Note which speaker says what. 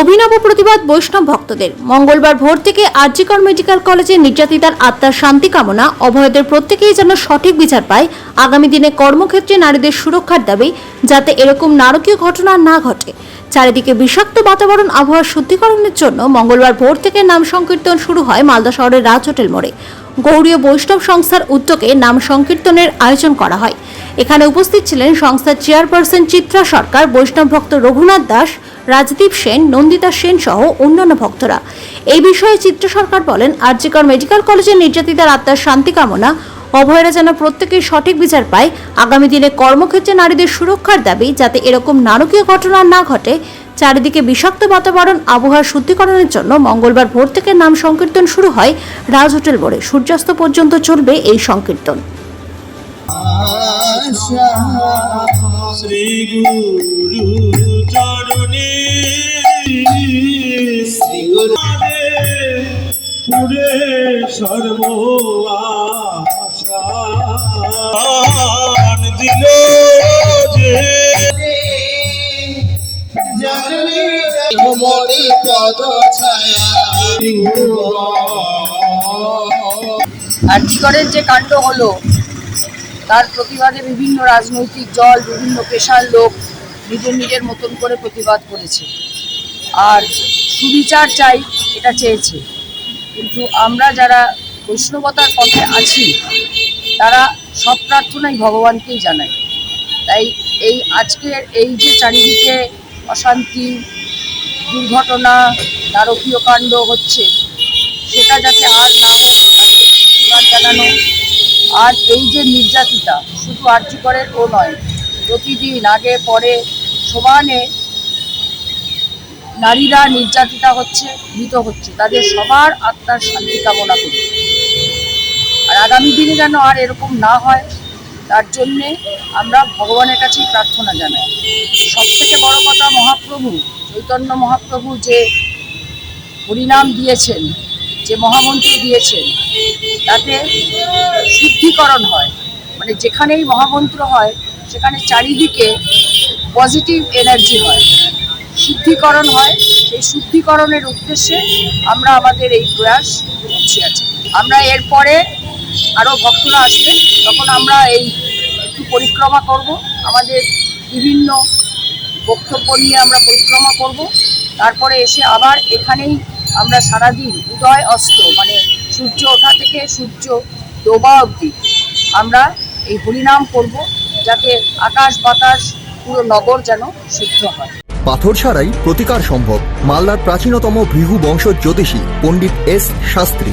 Speaker 1: অভিনব প্রতিবাদ বৈষ্ণব ভক্তদের। মঙ্গলবার ভোর থেকে আরজিকর মেডিকেল কলেজে নির্যাতিতার আত্মার শান্তি কামনা, অভয়দের প্রত্যেকেই যেন সঠিক বিচার পায়। আগামী দিনে কর্মক্ষেত্রে নারীদের সুরক্ষার দাবি, যাতে এরকম নারকীয় ঘটনা না ঘটে। চারিদিকে বিষাক্ত বাতাবরণ, আবহাওয়া শুদ্ধিকরণের জন্য মঙ্গলবার ভোর থেকে নাম সংকীর্তন শুরু হয় মালদা শহরের রাজ হোটেল মোড়ে। গৌরীয় বৈষ্ণব সংস্থার উদ্যোগে নাম সংকীর্তনের আয়োজন করা হয়। এখানে উপস্থিত ছিলেন সংস্থার চেয়ারপারসন চিত্রা সরকার, বৈষ্ণব ভক্ত রঘুনাথ দাস, রাজদীপ সেন, নন্দিতা সেন সহ অন্যান্য ভক্তরা। এই বিষয়ে চিত্র সরকার বলেন, আরজিকর মেডিকেল কলেজের নির্যাতিতার আত্মার শান্তি কামনা, অভয়রা যেন প্রত্যেকেই সঠিক বিচার পায়, আগামী দিনে কর্মক্ষেত্রে নারীদের সুরক্ষার দাবি, যাতে এরকম নারকীয় ঘটনা না ঘটে চারিদিকে বিষাক্ত বাতাবরণ, আবহাওয়া শুদ্ধিকরণের জন্য মঙ্গলবার ভোর থেকে নাম সংকীর্তন শুরু হয়। রাজ হোটেল মোড়ে সূর্যাস্ত পর্যন্ত চলবে এই সংকীর্তন।
Speaker 2: শ্রী আশা। দিল
Speaker 3: পদ
Speaker 4: যে কাণ্ড হলো, তার প্রতিবাদে বিভিন্ন রাজনৈতিক দল, বিভিন্ন পেশার লোক নিজের নিজের মতন করে প্রতিবাদ করেছে। আর সুবিচার চাই, এটা চেয়েছে। কিন্তু আমরা যারা বৈষ্ণবতার পথে আছি, তারা সব প্রার্থনাই ভগবানকেই জানাই তাই এই আজকের এই যে চারিদিকে অশান্তি দুর্ঘটনা, নারকীয় কাণ্ড হচ্ছে, সেটা যাতে আর না তার প্রতিবাদ জানানো। আর এই যে নির্যাতিতা, শুধু আর্যিকরের ও নয়, প্রতিদিন আগে, পরে সমানে নারীরা নির্যাতিতা হচ্ছে, মৃত হচ্ছে, তাদের সবার আত্মার শান্তি কামনা করি। আর আগামী দিনে যেন আর এরকম না হয় তার জন্যে আমরা ভগবানের কাছেই প্রার্থনা জানাই। সব থেকে বড় কথা মহাপ্রভু, চৈতন্য মহাপ্রভু যে হরিনাম দিয়েছেন, যে মহামন্ত্র দিয়েছেন, তাতে শুদ্ধিকরণ হয়। মানে যেখানেই মহামন্ত্র হয়, সেখানে চারিদিকে পজিটিভ এনার্জি হয়। শুদ্ধিকরণ হয়, সেই শুদ্ধিকরণের উদ্দেশ্যে আমরা আমাদের এই প্রয়াস করছি আছে আমরা এরপরে আরও ভক্তরা আসবেন তখন আমরা এই একটু পরিক্রমা করব। আমাদের বিভিন্ন বক্তব্য নিয়ে আমরা পরিক্রমা করব। তারপরে এসে আবার এখানেই আমরা সারাদিন উদয় অস্ত মানে সূর্য ওঠা থেকে সূর্য ডোবা অবধি আমরা এই হরিনাম করব, যাতে আকাশ বাতাস পুরো নগর যেন শুদ্ধ হয়।
Speaker 5: পাথর ছাড়াই প্রতিকার সম্ভব, মালদার প্রাচীনতম ভৃহু বংশ জ্যোতিষী পণ্ডিত এস শাস্ত্রী।